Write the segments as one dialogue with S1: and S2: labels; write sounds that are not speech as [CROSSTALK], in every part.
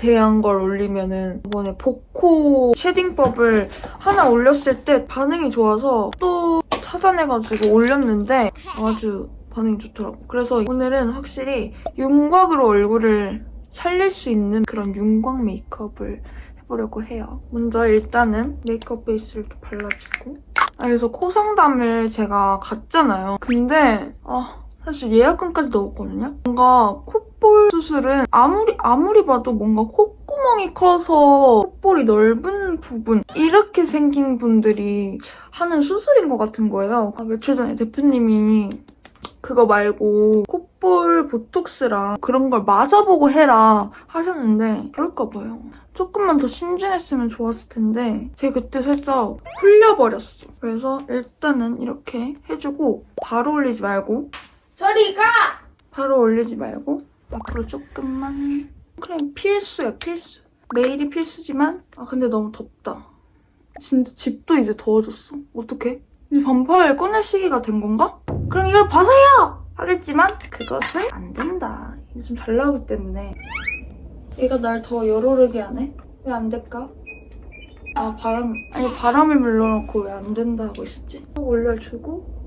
S1: 코 대한 걸 올리면은 이번에 복코 쉐딩법을 하나 올렸을 때 반응이 좋아서 또 찾아내가지고 올렸는데 아주 반응이 좋더라고. 그래서 오늘은 확실히 윤곽으로 얼굴을 살릴 수 있는 그런 윤곽 메이크업을 해보려고 해요. 먼저 일단은 메이크업 베이스를 또 발라주고 아, 그래서 코 상담을 제가 갔잖아요. 근데 아 사실 예약금까지 넣었거든요. 뭔가 콧볼 수술은 아무리 아무리 봐도 뭔가 콧구멍이 커서 콧볼이 넓은 부분 이렇게 생긴 분들이 하는 수술인 것 같은 거예요. 아, 며칠 전에 대표님이 그거 말고 콧볼 보톡스랑 그런 걸 맞아보고 해라 하셨는데 그럴까 봐요. 조금만 더 신중했으면 좋았을 텐데 제가 그때 살짝 흘려버렸어. 그래서 일단은 이렇게 해주고 바로 올리지 말고
S2: 저리 가!
S1: 바로 올리지 말고 앞으로 조금만. 크림 필수야 필수. 매일이 필수지만 아 근데 너무 덥다. 진짜 집도 이제 더워졌어. 어떡해? 이제 반팔 꺼낼 시기가 된 건가? 그럼 이걸 벗어요! 하겠지만 그것은 안 된다. 이게 좀 잘 나오기 때문에. 얘가 날 더 열오르게 하네. 왜 안 될까? 아 바람 아니 바람을 불러놓고 왜 안 된다 하고 있었지? 올려주고.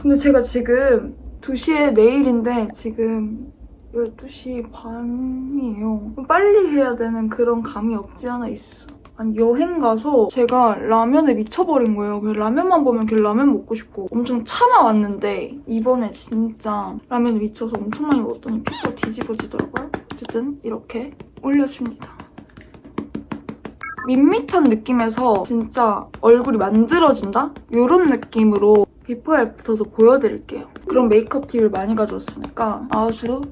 S1: 근데 제가 지금 2시에 내일인데 지금 12시 반이에요. 빨리 해야 되는 그런 감이 없지 않아 있어. 아니 여행 가서 제가 라면에 미쳐버린 거예요. 그래서 라면만 보면 그냥 라면 먹고 싶고 엄청 참아왔는데 이번에 진짜 라면에 미쳐서 엄청 많이 먹었더니 피부가 뒤집어지더라고요. 어쨌든 이렇게 올려줍니다. 밋밋한 느낌에서 진짜 얼굴이 만들어진다? 이런 느낌으로 비포 애프터도 보여드릴게요. 그런 메이크업 팁을 많이 가져왔으니까 아주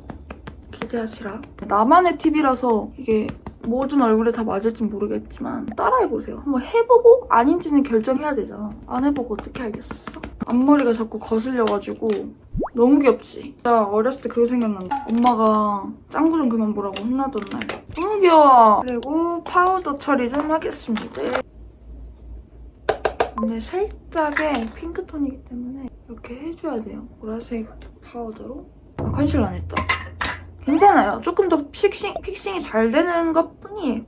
S1: 기대하시라. 나만의 팁이라서 이게 모든 얼굴에 다 맞을진 모르겠지만 따라해보세요. 한번 해보고 아닌지는 결정해야 되잖아. 안 해보고 어떻게 알겠어? 앞머리가 자꾸 거슬려가지고 너무 귀엽지? 진짜 어렸을 때 그거 생각난다. 엄마가 짱구 좀 그만 보라고 혼나던 날. 너무 귀여워. 그리고 파우더 처리 좀 하겠습니다. 근데 살짝의 핑크톤이기 때문에 이렇게 해줘야 돼요. 보라색 파우더로. 아, 컨실러 안 했다. 괜찮아요. 조금 더 픽싱, 픽싱이 잘 되는 것 뿐이에요.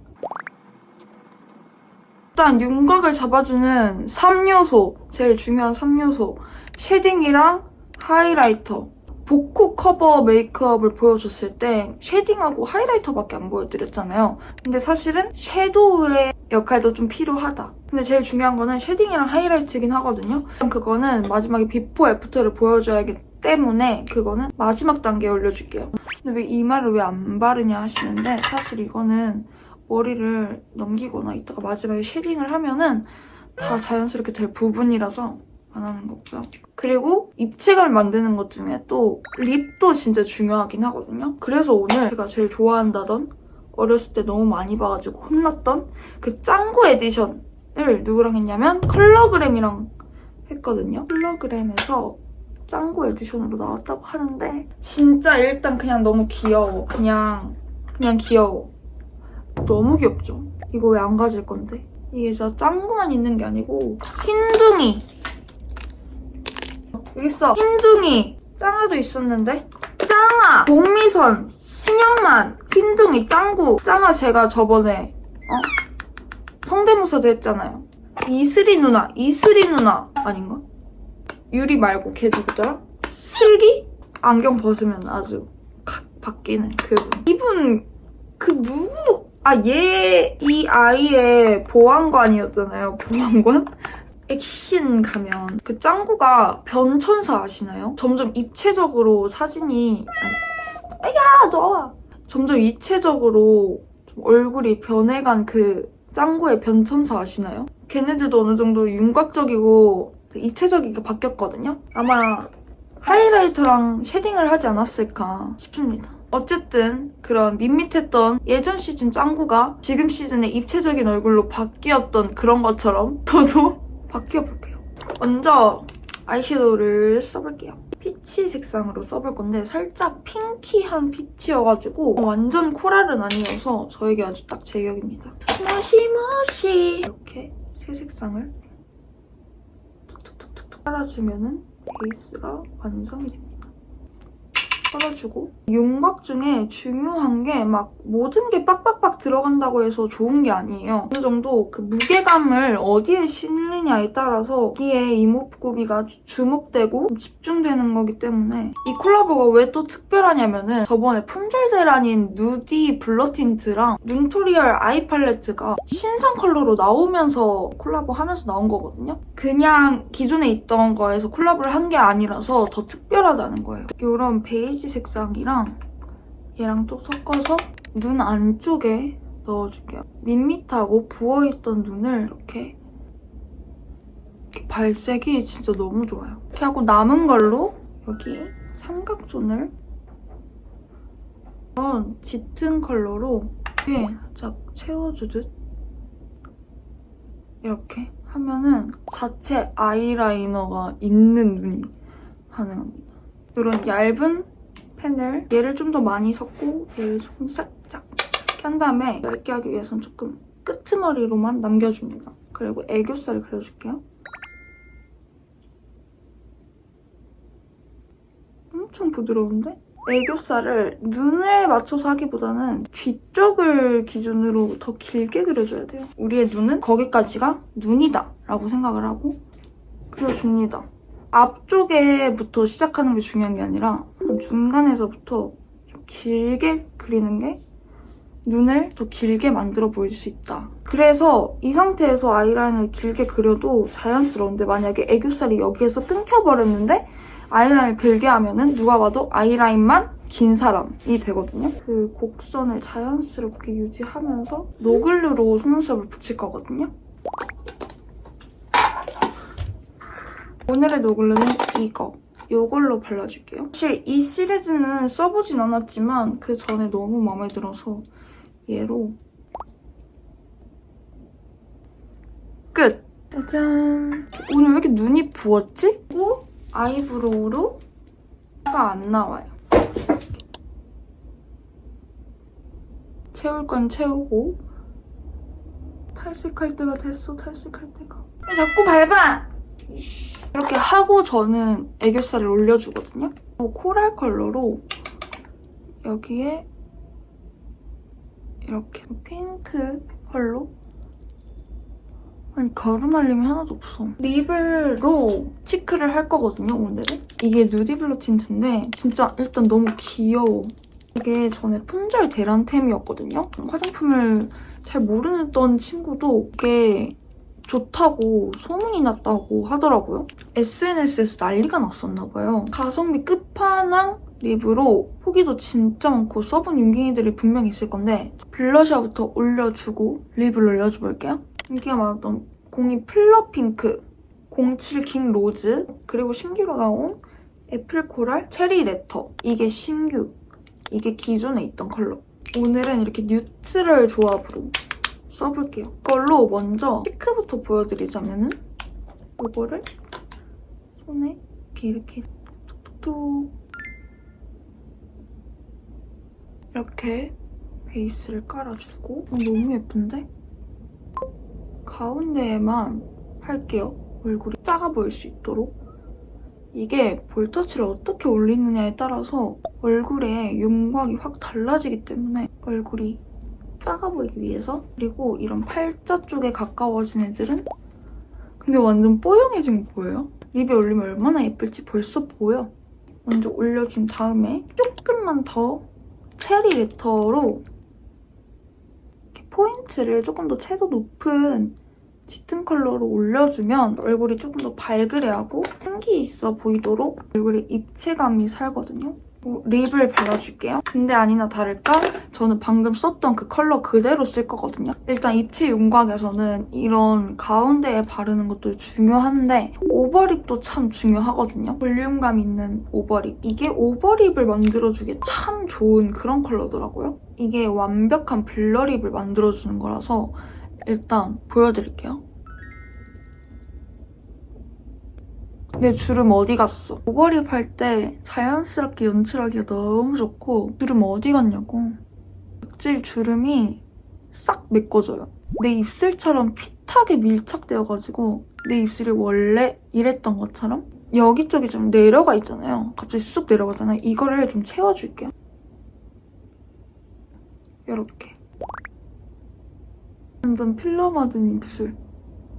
S1: 일단 윤곽을 잡아주는 3요소, 제일 중요한 3요소. 쉐딩이랑 하이라이터. 복코 커버 메이크업을 보여줬을 때 쉐딩하고 하이라이터밖에 안 보여드렸잖아요. 근데 사실은 섀도우의 역할도 좀 필요하다. 근데 제일 중요한 거는 쉐딩이랑 하이라이트긴 하거든요. 그거는 마지막에 비포 애프터를 보여줘야 하기 때문에 그거는 마지막 단계에 올려줄게요. 근데 왜이 말을 왜안 바르냐 하시는데 사실 이거는 머리를 넘기거나 이따가 마지막에 쉐딩을 하면은 다 자연스럽게 될 부분이라서 안 하는 거고요. 그리고 입체감을 만드는 것 중에 또 립도 진짜 중요하긴 하거든요. 그래서 오늘 제가 제일 좋아한다던 어렸을 때 너무 많이 봐가지고 혼났던 그 짱구 에디션을 누구랑 했냐면 컬러그램이랑 했거든요. 컬러그램에서 짱구 에디션으로 나왔다고 하는데 진짜 일단 그냥 너무 귀여워. 그냥 그냥 귀여워. 너무 귀엽죠? 이거 왜 안 가질 건데? 이게 진짜 짱구만 있는 게 아니고 흰둥이 여기 있어 흰둥이 짱아도 있었는데 짱아 복미선 신영만 흰둥이 짱구 짱아 제가 저번에 어? 성대모사도 했잖아요 이슬이 누나 이슬이 누나 아닌가? 유리 말고 걔 누구더라? 슬기? 안경 벗으면 아주 각 바뀌는 그분 이분 그 누구 아 얘 이 아이의 보안관이었잖아요 보안관? 액신 가면 그 짱구가 변천사 아시나요? 점점 입체적으로 사진이 야 너와 점점 입체적으로 좀 얼굴이 변해간 그 짱구의 변천사 아시나요? 걔네들도 어느 정도 윤곽적이고 입체적이게 바뀌었거든요. 아마 하이라이터랑 쉐딩을 하지 않았을까 싶습니다. 어쨌든 그런 밋밋했던 예전 시즌 짱구가 지금 시즌의 입체적인 얼굴로 바뀌었던 그런 것처럼 저도 [LAUGHS] 바뀌어볼게요. 먼저 아이섀도우를 써볼게요. 피치 색상으로 써볼 건데 살짝 핑키한 피치여가지고 완전 코랄은 아니어서 저에게 아주 딱 제격입니다. 머시머시 이렇게 세 색상을 깔아주면 은 베이스가 완성이 됩니다. 깔아주고 윤곽 중에 중요한 게 막 모든 게 빡빡빡 들어간다고 해서 좋은 게 아니에요. 어느 정도 그 무게감을 어디에 실느냐에 따라서 여기에 이목구비가 주목되고 집중되는 거기 때문에 이 콜라보가 왜 또 특별하냐면은 저번에 품절 대란인 누디 블러 틴트랑 눈토리얼 아이 팔레트가 신상 컬러로 나오면서 콜라보 하면서 나온 거거든요. 그냥 기존에 있던 거에서 콜라보를 한 게 아니라서 더 특별하다는 거예요. 이런 베이지 색상이랑 얘랑 또 섞어서 눈 안쪽에 넣어줄게요. 밋밋하고 부어있던 눈을 이렇게 발색이 진짜 너무 좋아요. 이렇게 하고 남은 걸로 여기 삼각존을 이런 짙은 컬러로 이렇게 살짝 채워주듯 이렇게 하면은 자체 아이라이너가 있는 눈이 가능합니다. 이런 얇은 펜을 얘를 좀 더 많이 섞고 얘를 조금 살짝 한 다음에 얇게 하기 위해서는 조금 끄트머리로만 남겨줍니다. 그리고 애교살을 그려줄게요. 엄청 부드러운데? 애교살을 눈에 맞춰서 하기보다는 뒤쪽을 기준으로 더 길게 그려줘야 돼요. 우리의 눈은 거기까지가 눈이다 라고 생각을 하고 그려줍니다. 앞쪽에부터 시작하는 게 중요한 게 아니라 중간에서부터 좀 길게 그리는 게 눈을 더 길게 만들어 보일 수 있다. 그래서 이 상태에서 아이라인을 길게 그려도 자연스러운데 만약에 애교살이 여기에서 끊겨버렸는데 아이라인을 길게 하면은 누가 봐도 아이라인만 긴 사람이 되거든요. 그 곡선을 자연스럽게 유지하면서 노글루로 속눈썹을 붙일 거거든요. 오늘의 노글루는 이거. 이걸로 발라줄게요. 사실 이 시리즈는 써보진 않았지만 그 전에 너무 마음에 들어서 얘로 끝! 짜잔! 오늘 왜 이렇게 눈이 부었지? 그리고 아이브로우로 가 안 나와요. 채울 건 채우고 탈색할 때가 됐어 탈색할 때가 왜 자꾸 밟아! 이렇게 하고 저는 애교살을 올려주거든요. 그리고 코랄 컬러로 여기에 이렇게 핑크 컬러 아니 가루날림이 하나도 없어. 립으로 치크를 할 거거든요, 오늘은. 이게 누디블루 틴트인데 진짜 일단 너무 귀여워. 이게 전에 품절 대란템이었거든요. 화장품을 잘 모르던 친구도 이게 좋다고 소문이 났다고 하더라고요. SNS에서 난리가 났었나 봐요. 가성비 끝판왕 립으로 후기도 진짜 많고 써본 윤기이들이 분명히 있을 건데 블러셔부터 올려주고 립을 올려줘 볼게요. 인기가 많았던 02 플러 핑크, 07킹 로즈, 그리고 신규로 나온 애플 코랄 체리 레터. 이게 신규. 이게 기존에 있던 컬러. 오늘은 이렇게 뉴트럴 조합으로 써볼게요. 이걸로 먼저 치크부터 보여드리자면은 이거를 손에 이렇게 이렇게 톡톡톡 이렇게 베이스를 깔아주고 어, 너무 예쁜데? 가운데에만 할게요. 얼굴이 작아 보일 수 있도록. 이게 볼터치를 어떻게 올리느냐에 따라서 얼굴의 윤곽이 확 달라지기 때문에 얼굴이 작아 보이기 위해서 그리고 이런 팔자 쪽에 가까워진 애들은 근데 완전 뽀용해진 거 보여요? 립에 올리면 얼마나 예쁠지 벌써 보여. 먼저 올려준 다음에 조금만 더 체리 레터로 포인트를 조금 더 채도 높은 짙은 컬러로 올려주면 얼굴이 조금 더 발그레하고 생기 있어 보이도록 얼굴에 입체감이 살거든요. 뭐 립을 발라줄게요. 근데 아니나 다를까 저는 방금 썼던 그 컬러 그대로 쓸 거거든요. 일단 입체 윤곽에서는 이런 가운데에 바르는 것도 중요한데 오버립도 참 중요하거든요. 볼륨감 있는 오버립. 이게 오버립을 만들어주기에 참 좋은 그런 컬러더라고요. 이게 완벽한 블러립을 만들어주는 거라서 일단 보여드릴게요. 내 주름 어디 갔어? 오버립 할때 자연스럽게 연출하기가 너무 좋고 주름 어디 갔냐고. 각질 주름이 싹 메꿔져요. 내 입술처럼 핏하게 밀착되어가지고 내 입술이 원래 이랬던 것처럼 여기 쪽이 좀 내려가 있잖아요. 갑자기 쑥 내려가잖아요. 이거를 좀 채워줄게요. 이렇게. 완전 필러 맞은 입술.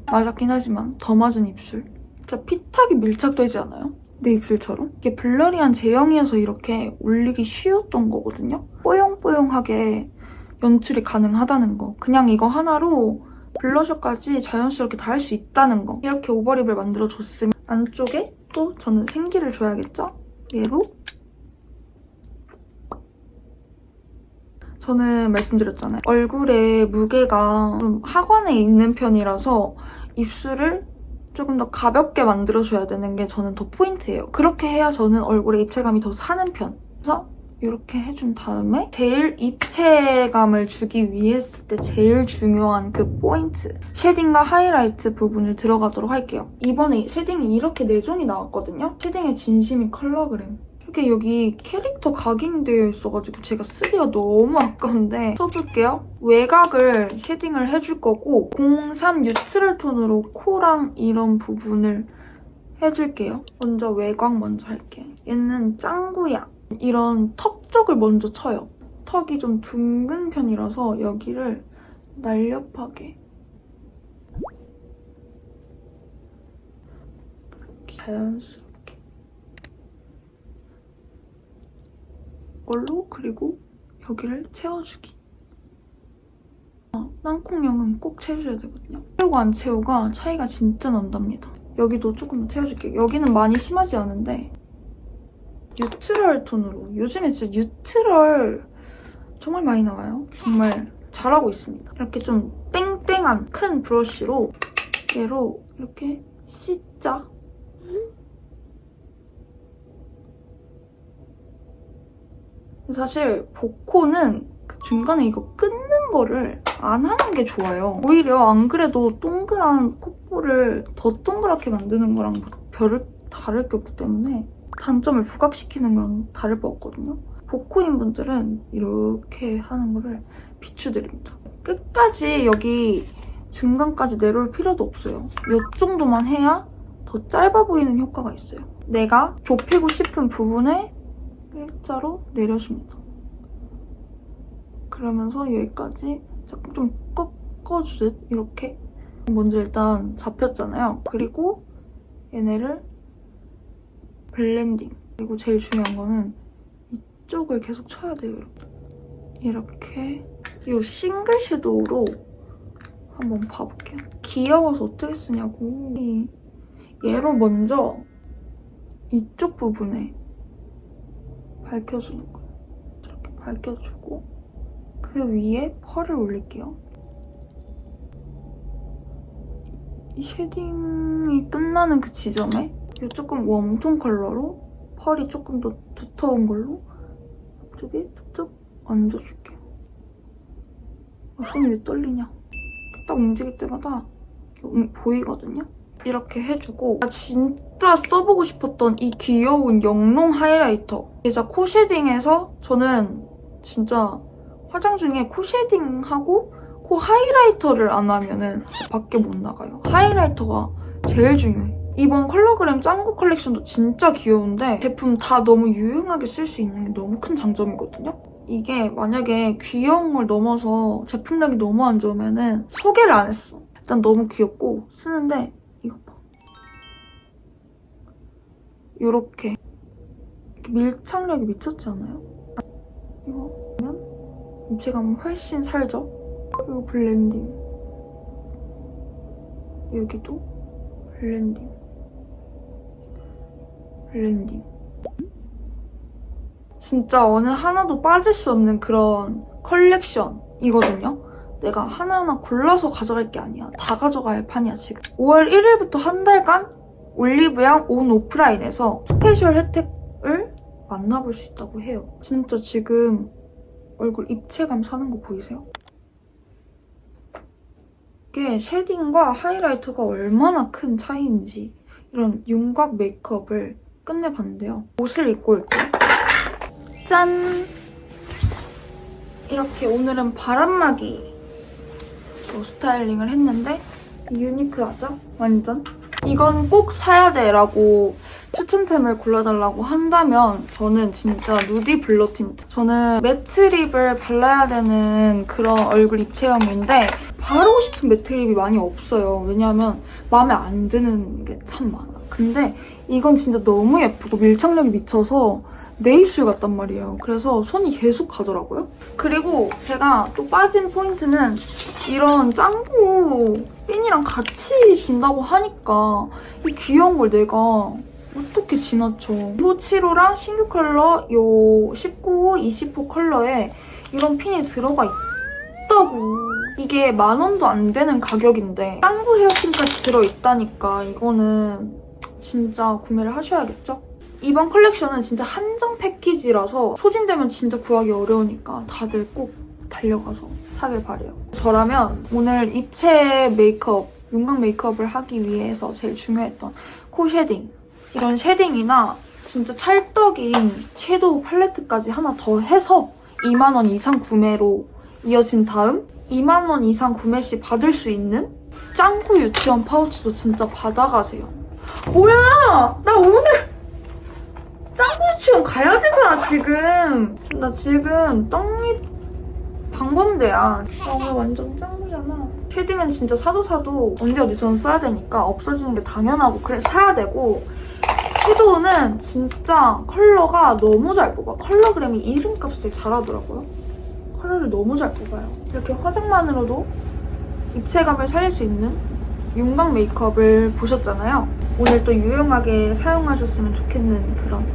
S1: 맞았긴 하지만 더 맞은 입술. 진짜 피탁이 밀착되지 않아요? 내 입술처럼? 이게 블러리한 제형이어서 이렇게 올리기 쉬웠던 거거든요? 뽀용뽀용하게 연출이 가능하다는 거. 그냥 이거 하나로 블러셔까지 자연스럽게 다 할 수 있다는 거. 이렇게 오버립을 만들어줬으면 안쪽에 또 저는 생기를 줘야겠죠? 얘로 저는 말씀드렸잖아요. 얼굴에 무게가 좀 하관에 있는 편이라서 입술을 조금 더 가볍게 만들어줘야 되는 게 저는 더 포인트예요. 그렇게 해야 저는 얼굴에 입체감이 더 사는 편. 그래서 이렇게 해준 다음에 제일 입체감을 주기 위해 했을 때 제일 중요한 그 포인트 쉐딩과 하이라이트 부분을 들어가도록 할게요. 이번에 쉐딩이 이렇게 4종이 나왔거든요. 쉐딩의 진심이 컬러그램. 이렇게 여기 캐릭터 각인이 되어 있어가지고 제가 쓰기가 너무 아까운데 써볼게요. 외곽을 쉐딩을 해줄 거고 03 뉴트럴 톤으로 코랑 이런 부분을 해줄게요. 먼저 외곽 먼저 할게. 얘는 짱구야. 이런 턱 쪽을 먼저 쳐요. 턱이 좀 둥근 편이라서 여기를 날렵하게 자연스럽게 이걸로 그리고 여기를 채워주기 어, 땅콩형은 꼭 채워줘야 되거든요. 채우고 안 채우가 차이가 진짜 난답니다. 여기도 조금 더 채워줄게요. 여기는 많이 심하지 않은데 뉴트럴 톤으로 요즘에 진짜 뉴트럴 정말 많이 나와요. 정말 잘하고 있습니다. 이렇게 좀 땡땡한 큰 브러쉬로 얘로 이렇게 씻자. 사실 복코는 그 중간에 이거 끊는 거를 안 하는 게 좋아요. 오히려 안 그래도 동그란 콧볼을 더 동그랗게 만드는 거랑 뭐 별을 다를 게 없기 때문에 단점을 부각시키는 거랑 다를 바 없거든요. 복코인 분들은 이렇게 하는 거를 비추드립니다. 끝까지 여기 중간까지 내려올 필요도 없어요. 이 정도만 해야 더 짧아 보이는 효과가 있어요. 내가 좁히고 싶은 부분에 일자로 내려줍니다. 그러면서 여기까지 조금 좀 꺾어주듯 이렇게 먼저 일단 잡혔잖아요. 그리고 얘네를 블렌딩 그리고 제일 중요한 거는 이쪽을 계속 쳐야 돼요. 이렇게 이 싱글 섀도우로 한번 봐볼게요. 귀여워서 어떻게 쓰냐고 얘로 먼저 이쪽 부분에 밝혀주는 거예요. 이렇게 밝혀주고 그 위에 펄을 올릴게요. 이 쉐딩이 끝나는 그 지점에 이 조금 웜톤 컬러로 펄이 조금 더 두터운 걸로 이쪽에 툭툭 얹어줄게요. 아, 손이 왜 떨리냐? 딱 움직일 때마다 음, 보이거든요? 이렇게 해주고 아, 진짜 써보고 싶었던 이 귀여운 영롱 하이라이터 진짜 코 쉐딩에서 저는 진짜 화장 중에 코 쉐딩하고 코 하이라이터를 안 하면은 밖에 못 나가요. 하이라이터가 제일 중요해. 이번 컬러그램 짱구 컬렉션도 진짜 귀여운데 제품 다 너무 유용하게 쓸 수 있는 게 너무 큰 장점이거든요. 이게 만약에 귀여운 걸 넘어서 제품력이 너무 안 좋으면은 소개를 안 했어. 일단 너무 귀엽고 쓰는데 요렇게 밀착력이 미쳤지 않아요? 이거 보면 입체감이 훨씬 살죠? 그리고 블렌딩 여기도 블렌딩 블렌딩 진짜 어느 하나도 빠질 수 없는 그런 컬렉션이거든요. 내가 하나하나 골라서 가져갈 게 아니야. 다 가져갈 판이야, 지금. 5월 1일부터 한 달간 올리브영 온 오프라인에서 스페셜 혜택을 만나볼 수 있다고 해요. 진짜 지금 얼굴 입체감 사는 거 보이세요? 이게 쉐딩과 하이라이터가 얼마나 큰 차이인지 이런 윤곽 메이크업을 끝내봤는데요. 옷을 입고 올게요. 짠! 이렇게 오늘은 바람막이 로 스타일링을 했는데 유니크하죠? 완전? 이건 꼭 사야 돼라고 추천템을 골라달라고 한다면 저는 진짜 누디 블러 틴트. 저는 매트 립을 발라야 되는 그런 얼굴 입체형인데 바르고 싶은 매트 립이 많이 없어요. 왜냐하면 마음에 안 드는 게 참 많아. 근데 이건 진짜 너무 예쁘고 밀착력이 미쳐서 내 입술 같단 말이에요. 그래서 손이 계속 가더라고요. 그리고 제가 또 빠진 포인트는 이런 짱구 핀이랑 같이 준다고 하니까 이 귀여운 걸 내가 어떻게 지나쳐. 호7호랑 신규 컬러 요 19호, 20호 컬러에 이런 핀이 들어가 있다고. 이게 만 원도 안 되는 가격인데 짱구 헤어핀까지 들어있다니까 이거는 진짜 구매를 하셔야겠죠? 이번 컬렉션은 진짜 한정 패키지라서 소진되면 진짜 구하기 어려우니까 다들 꼭 달려가서 사길 바래요. 저라면 오늘 입체 메이크업, 윤곽 메이크업을 하기 위해서 제일 중요했던 코 쉐딩. 이런 쉐딩이나 진짜 찰떡인 섀도우 팔레트까지 하나 더 해서 2만원 이상 구매로 이어진 다음 2만원 이상 구매 시 받을 수 있는 짱구 유치원 파우치도 진짜 받아가세요. 뭐야! 나 오늘 짱구 유치원 가야 되잖아, 지금. 나 지금 떡잎 방범대야. 나 오늘 완전 짱구잖아. 쉐딩은 진짜 사도 사도 언제 어디서는 써야 되니까 없어지는 게 당연하고 그래 사야 되고 섀도우는 진짜 컬러가 너무 잘 뽑아. 컬러그램이 이름값을 잘하더라고요. 컬러를 너무 잘 뽑아요. 이렇게 화장만으로도 입체감을 살릴 수 있는 윤곽 메이크업을 보셨잖아요. 오늘 또 유용하게 사용하셨으면 좋겠는 그런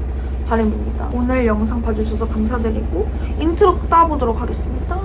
S1: 바람입니다. 오늘 영상 봐주셔서 감사드리고 인트로 따보도록 하겠습니다.